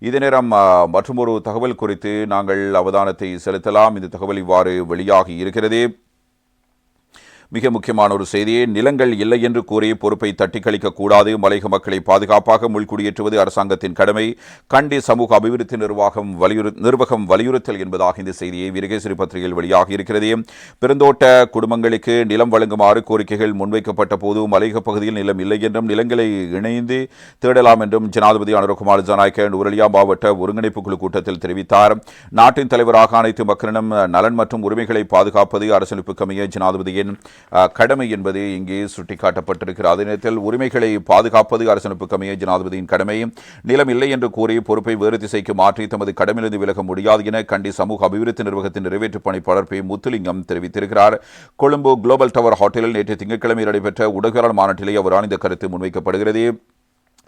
இதே நேரம் மற்றொரு தகவல் குறித்து நாங்கள் அவதானத்தை செலுத்தலாம். இந்த தகவல் இவ்வாறு வெளியாகி இருக்கிறது. மிக முக்கியமான ஒரு செய்தியே நிலங்கள் இல்லை என்று கூறி பொறுப்பை தட்டி கூடாது மலையக மக்களை பாதுகாப்பாக உள்குடியேற்றுவது அரசாங்கத்தின் கடமை கண்டி சமூக அபிவிருத்தி நிர்வாகம் வலியுறு நிர்வாகம் வலியுறுத்தல் என்பதாக இந்த செய்தியை விருகேசரி பத்திரிகையில் வெளியாகி இருக்கிறது. பெருந்தோட்ட குடும்பங்களுக்கு நிலம் வழங்குமாறு கோரிக்கைகள் முன்வைக்கப்பட்ட போது மலையக பகுதியில் நிலம் இல்லை என்றும் நிலங்களை இணைந்து தேடலாம் என்றும் ஜனாதிபதி அனுரகுமார் ஜனாய்க்க நூரலியா மாவட்ட ஒருங்கிணைப்பு குழு கூட்டத்தில் தெரிவித்தார். நாட்டின் தலைவராக அனைத்து மக்களிடம் நலன் மற்றும் உரிமைகளை பாதுகாப்பது அரசமைப்புக்கமைய ஜனாதிபதியின் கடமை என்பது இங்கே சுட்டிக்காட்டப்பட்டிருக்கிறது. அதே நேரத்தில் உரிமைகளை பாதுகாப்பது அரசமைப்புக்கு அமைய ஜனாதிபதியின் கடமை நிலம் இல்லை என்று கூறி பொறுப்பை வேறு திசைக்கு மாற்றி தமது கடமையிலிருந்து விலக முடியாது என கண்டி சமூக அபிவிருத்தி நிர்வாகத்தின் நிறைவேற்று பணிப்பாளர் பி. முத்துலிங்கம் தெரிவித்திருக்கிறார். கொழும்பு குளோபல் டவர் ஹோட்டலில் நேற்று திங்கட்கிழமை நடைபெற்ற உடகாளர் மாநாட்டிலே அவரால் இந்த கருத்து முன்வைக்கப்படுகிறது.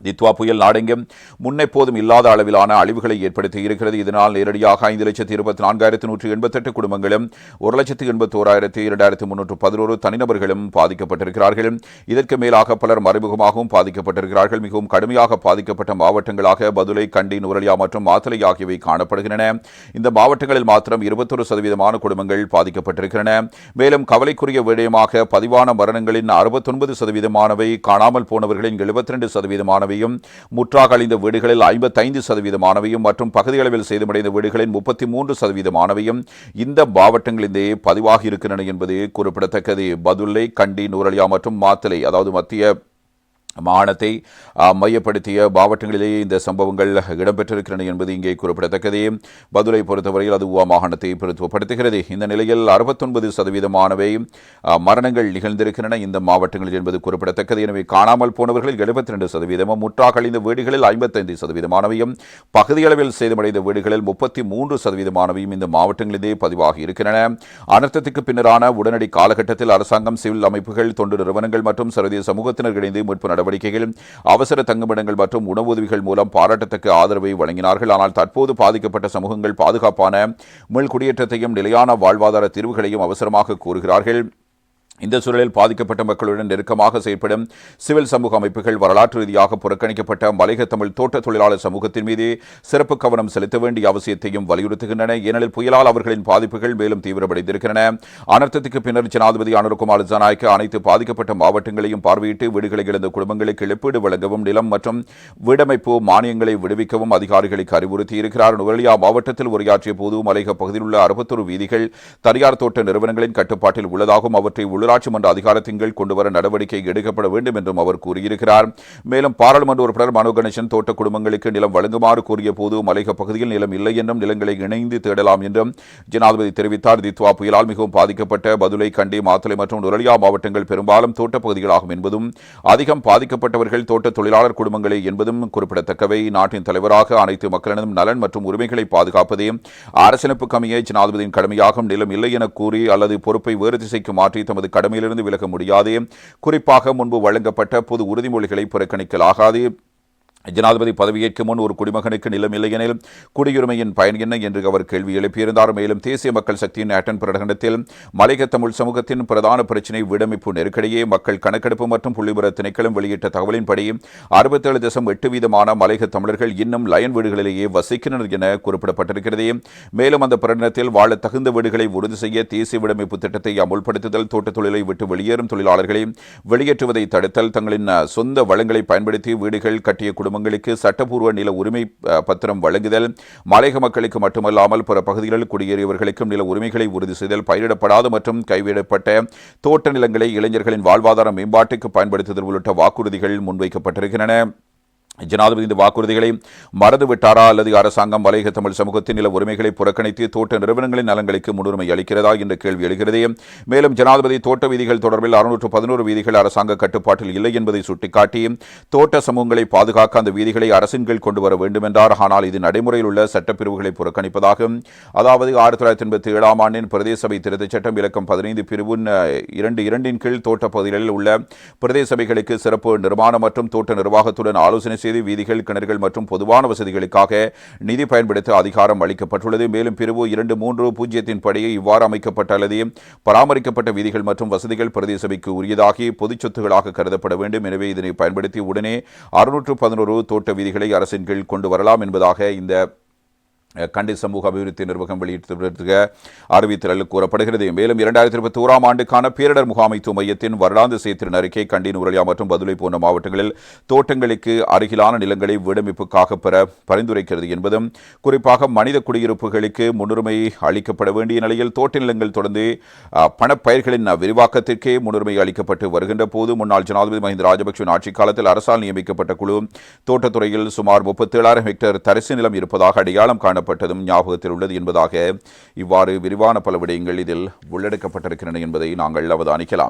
தித்வா புயல் நாடெங்கும் முன்னெப்போதும் இல்லாத அளவிலான அழிவுகளை ஏற்படுத்தி இருக்கிறது. இதனால் நேரடியாக ஐந்து லட்சத்து இருபத்தி நான்காயிரத்தி நூற்றி எண்பத்தெட்டு குடும்பங்களும் ஒரு லட்சத்து எண்பத்தி ஓராயிரத்தி இரண்டாயிரத்தி முன்னூற்று பதினோரு தனிநபர்களும் பாதிக்கப்பட்டிருக்கிறார்கள். இதற்கு மேலாக பலர் மறைமுகமாகவும் பாதிக்கப்பட்டிருக்கிறார்கள். மிகவும் கடுமையாக பாதிக்கப்பட்ட மாவட்டங்களாக பதுளை கண்டி நுரலியா மற்றும் மாத்தலை ஆகியவை காணப்படுகின்றன. இந்த மாவட்டங்களில் மாத்திரம் இருபத்தொரு சதவீதமான குடும்பங்கள் பாதிக்கப்பட்டிருக்கின்றன. மேலும் கவலைக்குரிய விடயமாக பதிவான மரணங்களின் அறுபத்தொன்பது சதவீதமானவை காணாமல் போனவர்களின் எழுபத்தி ரெண்டு சதவீதமான சதவீதமானவையும் முற்றாக அழிந்த வீடுகளில் ஐம்பத்தைந்து சதவீதமானவையும் மற்றும் பகுதியளவில் சேதமடைந்த வீடுகளின் முப்பத்தி மூன்று சதவீதமானவையும் இந்த மாவட்டங்களிலே பதிவாகி இருக்கின்றன என்பது குறிப்பிடத்தக்கது. பதுல்லை கண்டி நூரலியா மற்றும் மாத்தலை அதாவது மத்திய மாகாணத்தை மையப்படுத்திய மாவட்டங்களிலேயே இந்த சம்பவங்கள் இடம்பெற்றிருக்கின்றன என்பது இங்கே குறிப்பிடத்தக்கது. பதுலை பொறுத்தவரையில் அது உவா மாகாணத்தை பிரத்துவப்படுத்துகிறது இந்த நிலையில் அறுபத்தொன்பது சதவீதமானவை மரணங்கள் நிகழ்ந்திருக்கின்றன இந்த மாவட்டங்களில் என்பது குறிப்பிடத்தக்கது. எனவே காணாமல் போனவர்களில் எழுபத்தி ரெண்டு சதவீதமும் முற்றாக அழிந்த வீடுகளில் ஐம்பத்தைந்து சதவீதமானவையும் பகுதியளவில் சேதமடைந்த வீடுகளில் முப்பத்தி மூன்று சதவீதமானவையும் இந்த மாவட்டங்களிலே பதிவாகி இருக்கின்றன. அனர்த்தத்துக்கு பின்னரான உடனடி காலகட்டத்தில் அரசாங்கம் சிவில் அமைப்புகள் தொண்டு நிறுவனங்கள் மற்றும் சர்வதேச சமூகத்தினர் இணைந்து மீட்பு நடவடிக்கைகள் அவசர தங்குமிடங்கள் மற்றும் உணவு உதவிகள் மூலம் பாராட்டத்தக்க ஆதரவை வழங்கினார்கள். ஆனால் தற்போது பாதிக்கப்பட்ட சமூகங்கள் பாதுகாப்பான மீள்குடியேற்றத்தையும் நிலையான வாழ்வாதார தீர்வுகளையும் அவசரமாக கூறுகிறார்கள் இந்த சூழலில் பாதிக்கப்பட்ட மக்களுடன் நெருக்கமாக செயல்படும் சிவில் சமூக அமைப்புகள் வரலாற்று ரீதியாக புறக்கணிக்கப்பட்ட மலைக தமிழ் தோட்ட தொழிலாளர் சமூகத்தின் மீது சிறப்பு கவனம் செலுத்த வேண்டிய அவசியத்தையும் வலியுறுத்துகின்றன. ஏனெனில் புயலால் அவர்களின் பாதிப்புகள் மேலும் தீவிரமடைந்திருக்கின்றன. அனர்த்தத்துக்கு பின்னர் ஜனாதிபதி அனுர்குமார் ஜனாய்க்கு அனைத்து பாதிக்கப்பட்ட மாவட்டங்களையும் பார்வையிட்டு வீடுகளை இழந்த குடும்பங்களுக்கு இழப்பீடு வழங்கவும் நிலம் மற்றும் வீடமைப்பு மானியங்களை விடுவிக்கவும் அதிகாரிகளுக்கு அறிவுறுத்தியிருக்கிறார். நுவலியா மாவட்டத்தில் உரையாற்றிய போது மலைக பகுதியில் உள்ள அறுபத்தொரு வீதிகள் தனியார் தோட்ட நிறுவனங்களின் கட்டுப்பாட்டில் உள்ளதாகவும் அவற்றை உள்ள உள்ளாட்சி மன்ற அதிகாரத்தின் கீழ் கொண்டுவர நடவடிக்கை எடுக்கப்பட வேண்டும் என்றும் அவர் கூறியிருக்கிறார். மேலும் பாராளுமன்ற உறுப்பினர் மனோ கணேசன் தோட்ட குடும்பங்களுக்கு நிலம் வழங்குமாறு கூறிய போது மலைக பகுதியில் நிலம் இல்லை என்றும் நிலங்களை இணைந்து தேடலாம் என்றும் ஜனாதிபதி தெரிவித்தார். தித்வா புயலால் மிகவும் பாதிக்கப்பட்ட பதுளை கண்டி மாத்தலை மற்றும் நுரலியா மாவட்டங்கள் பெரும்பாலும் தோட்டப்பகுதிகளாகும் என்பதும் அதிகம் பாதிக்கப்பட்டவர்கள் தோட்ட தொழிலாளர் குடும்பங்களே என்பதும் குறிப்பிடத்தக்கவை. நாட்டின் தலைவராக அனைத்து மக்களிடம் நலன் மற்றும் உரிமைகளை பாதுகாப்பதே அரசியலமைப்பு கமிய ஜனாதிபதியின் கடமையாகும். நிலம் இல்லை என கூறி அல்லது பொறுப்பை வேறு திசைக்கு மாற்றி தமது கடமையிலிருந்து விலக முடியாது. குறிப்பாக முன்பு வழங்கப்பட்ட பொது உறுதிமொழிகளை புறக்கணிக்கலாகாது ஜனாதிபதி பதவியேற்கும் முன் ஒரு குடிமகனுக்கு நிலம் இல்லையெனில் குடியுரிமையின் பயன் என்ன என்று அவர் கேள்வி எழுப்பியிருந்தார். மேலும் தேசிய மக்கள் சக்தியின் ஆட்டன் பிரகடனத்தில் மலைக தமிழ் சமூகத்தின் பிரதான பிரச்சினை வீடமைப்பு நெருக்கடியே மக்கள் கணக்கெடுப்பு மற்றும் புள்ளிபுர திணைக்களம் வெளியிட்ட தகவலின்படி அறுபத்தேழு தசம் எட்டு வீதமான மலைக தமிழர்கள் இன்னும் லயன் வீடுகளிலேயே வசிக்கின்றனர் என குறிப்பிடப்பட்டிருக்கிறது. மேலும் அந்த பிரகடனத்தில் வாழ தகுந்த வீடுகளை உறுதி செய்ய தேசிய வீடமைப்பு திட்டத்தை அமுல்படுத்துதல் தோட்ட தொழிலை விட்டு வெளியேறும் தொழிலாளர்களை வெளியேற்றுவதை தடுத்தல் தங்களின் சொந்த வளங்களை பயன்படுத்தி வீடுகள் கட்டிய குடும்பங்களுக்கு சட்டப்பூர்வ நில உரிமை பத்திரம் வழங்குதல் மலையக மக்களுக்கு மட்டுமல்லாமல் பிற பகுதிகளில் குடியேறியவர்களுக்கும் நில உரிமைகளை உறுதி செய்தல் பயிரிடப்படாத மற்றும் கைவிடப்பட்ட தோட்ட நிலங்களை இளைஞர்களின் வாழ்வாதார மேம்பாட்டுக்கு பயன்படுத்துதல் உள்ளிட்ட வாக்குறுதிகள் முன்வைக்கப்பட்டிருக்கின்றன. ஜனாதிபதி இந்த வாக்குறுதிகளை மறந்துவிட்டாரா? அல்லது அரசாங்கம் மலையக தமிழ் சமூகத்தின் நில உரிமைகளை புறக்கணித்து தோட்ட நிறுவனங்களின் நலன்களுக்கு முன்னுரிமை அளிக்கிறதா என்ற கேள்வி எழுகிறதே. மேலும் ஜனாதிபதி தோட்ட வீதிகள் தொடர்பில் அறுநூற்று பதினோரு வீதிகள் அரசாங்க கட்டுப்பாட்டில் இல்லை என்பதை சுட்டிக்காட்டி தோட்ட சமூகங்களை பாதுகாக்க அந்த வீதிகளை அரசின் கீழ் கொண்டு வர வேண்டும் என்றார் ஆனால் இது நடைமுறையில் உள்ள சட்டப்பிரிவுகளை புறக்கணிப்பதாகும் அதாவது ஆயிரத்தி தொள்ளாயிரத்தி எண்பத்தி ஏழாம் ஆண்டின் பிரதேச சபை திருத்தச் சட்டம் இலக்கம் பதினைந்து பிரிவு இரண்டு இரண்டின் கீழ் தோட்ட பகுதிகளில் உள்ள பிரதேச சபைகளுக்கு சிறப்பு நிர்மாணம் மற்றும் தோட்ட நிர்வாகத்துடன் ஆலோசனை செய்து வீதிகள் கிணறுகள் மற்றும் பொதுவான வசதிகளுக்காக நிதி பயன்படுத்த அதிகாரம் அளிக்கப்பட்டுள்ளது. மேலும் பிரிவு இரண்டு மூன்று பூஜ்ஜியத்தின் படி இவ்வாறு அமைக்கப்பட்ட அல்லது பராமரிக்கப்பட்ட வீதிகள் மற்றும் வசதிகள் பிரதேச சபைக்கு உரியதாகி பொதுச் சொத்துகளாக கருதப்பட வேண்டும். எனவே இதனை பயன்படுத்தி உடனே அறுநூற்று பதினோரு தோட்ட வீதிகளை அரசின் கீழ் கொண்டு வரலாம் என்பதாக இந்த கண்டி சமூக அபிவிருத்தி நிர்வாகம் வெளியிட்டிருக்க அறிவித்தலில் கூறப்படுகிறது. மேலும் இரண்டாயிரத்தி இருபத்தி ஓராம் ஆண்டுக்கான பேரிடர் முகாமைத்துவ மையத்தின் வருடாந்த சேத்திரன் அறிக்கை கண்டி நுரலியா மற்றும் பதுளை போன்ற மாவட்டங்களில் தோட்டங்களுக்கு அருகிலான நிலங்களை வீடமைப்புக்காக பெற பரிந்துரைக்கிறது என்பதும் குறிப்பாக மனித குடியிருப்புகளுக்கு முன்னுரிமை அளிக்கப்பட வேண்டிய நிலையில் தோட்ட நிலங்கள் தொடர்ந்து பணப்பயிர்களின் விரிவாக்கத்திற்கே முன்னுரிமை அளிக்கப்பட்டு வருகின்ற போது முன்னாள் ஜனாதிபதி மஹிந்த ராஜபக்சவின் ஆட்சிக் காலத்தில் அரசால் நியமிக்கப்பட்ட குழு தோட்டத்துறையில் சுமார் முப்பத்தேழாயிரம் ஹெக்டேர் தரிசு நிலம் இருப்பதாக அடையாளம் காணப்பட்டதும் ஞாபகத்தில் உள்ளது என்பதாக இவ்வாறு விரிவான பல விடயங்கள் இதில் உள்ளடக்கப்பட்டிருக்கின்றன என்பதை நாங்கள் அவதானிக்கலாம்.